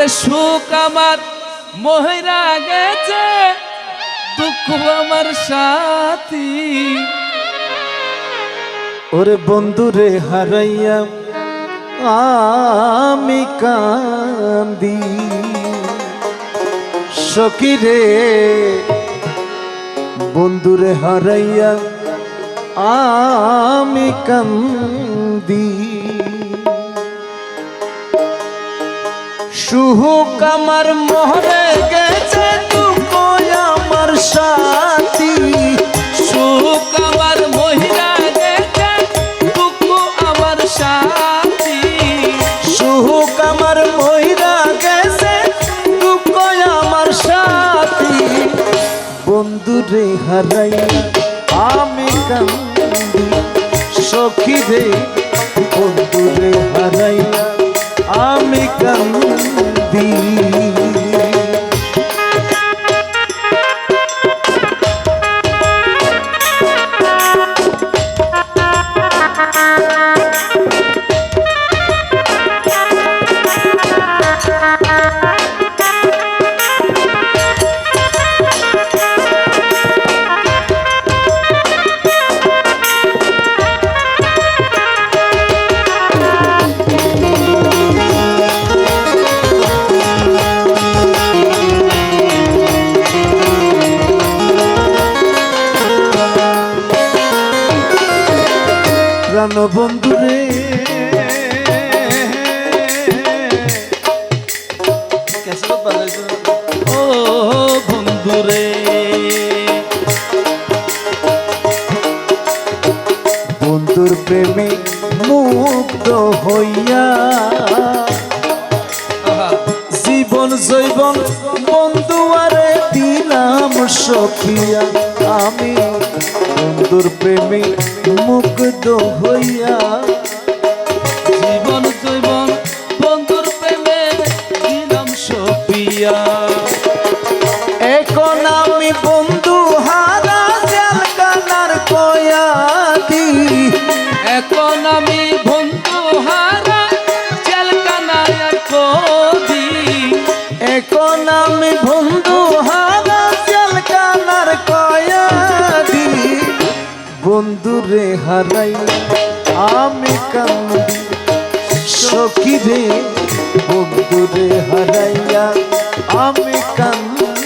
ওরে সুখ আমার মহিরা গেছে, দুঃখ আমার সাথী। ওরে বন্ধুরে হারাইয়া আমি কান্দি। সকিরে বন্ধুরে হারাইয়া আমি কান্দি। সুহুক আমার মহরে গেছে দুঃখ আমার সাথী। সুখ আমার মহিলা গেছে দুঃখ আমার সাথী। সুহুক আমার মহিলা গেছে দুঃখ আমার সাথী। বন্ধুরে হারাই আমি কান্দি, সখী রে বন্ধুরে হারাইয়া আমি কান্দি। বন্ধুরে ও বন্ধুরে বন্ধুর প্রেমে মুগ্ধ হইয়া জীবন জৈবন বন্ধু আরে সখিয়া আমি বন্ধুর প্রেমে মুগ্ধ হইয়া বন্ধুরে হারাই আমি কান্দি সখী রে বন্ধুরে হারাইয়া আমি কান্দি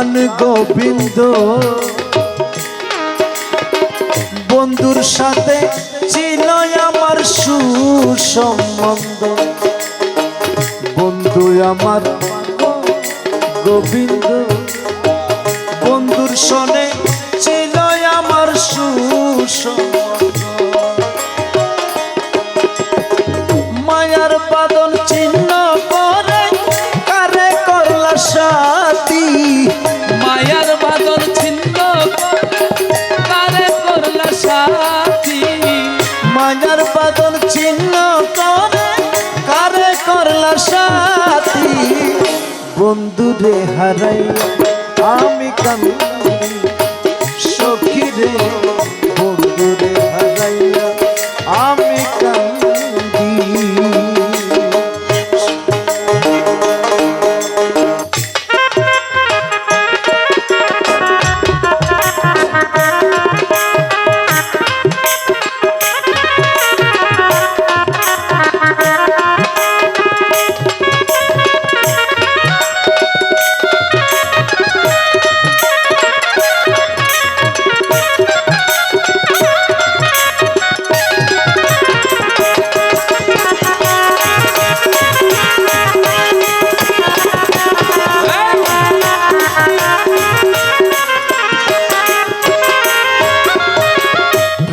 প্রাণ গোবিন্দ। বন্ধুর সাথে ছিল আমার সুসম্বন্ধ। বন্ধু আমার গোবিন্দ। বন্ধুর সনে বাদল ছিন্ন কারে করলা সাথী। মায়ার পাগল ছিন্ন করে, কারে করলা সাথী? বন্ধুরে হারাই, আমি কামি সখী রে বন্ধুরে হারাইয়া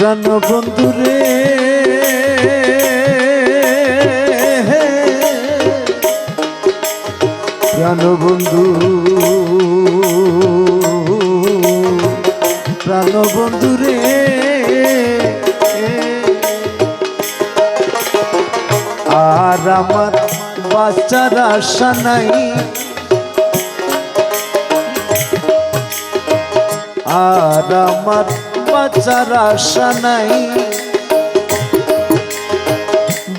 প্রাণ বন্ধু রে। প্রাণ বন্ধু। প্রাণ বন্ধু রে। আর আমার বাচ্চার আশা নাই। আর আমার বাচ্চার আশা নাই।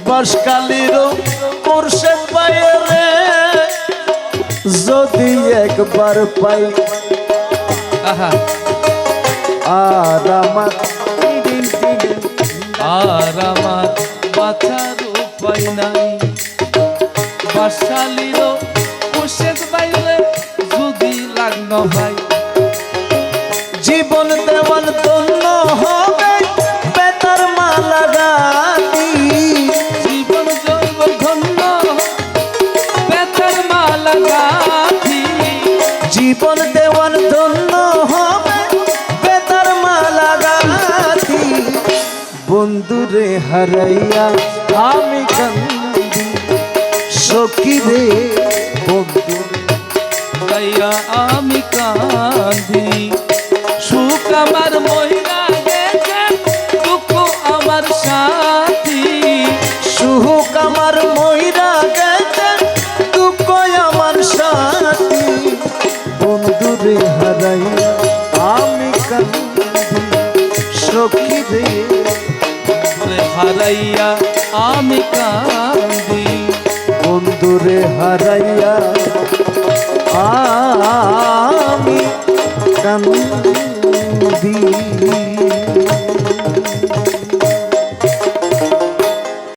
বাসকালিরও মুর্শেদ পায়ে যদি একবার পাই আর আমার আর আমার বাঁচার উপায় নাই। বাসালিরও পোশেক বাইরে যদি লাগন হয় জীবন জীবন দেওয়ান ধন্য হবে বেতার মালা গাতি বন্ধুরে হারাইয়া আমি কান্দি সখী রে বন্ধু। গাইয়া আমি কান্দি, সুখ আমার মহিলা গেছে, দুঃখ আমার সাথী। সুহুক আমার ময়রা হারাইয়া আমি কান্দি। বন্ধুরে হারাইয়া আমি কান্দি।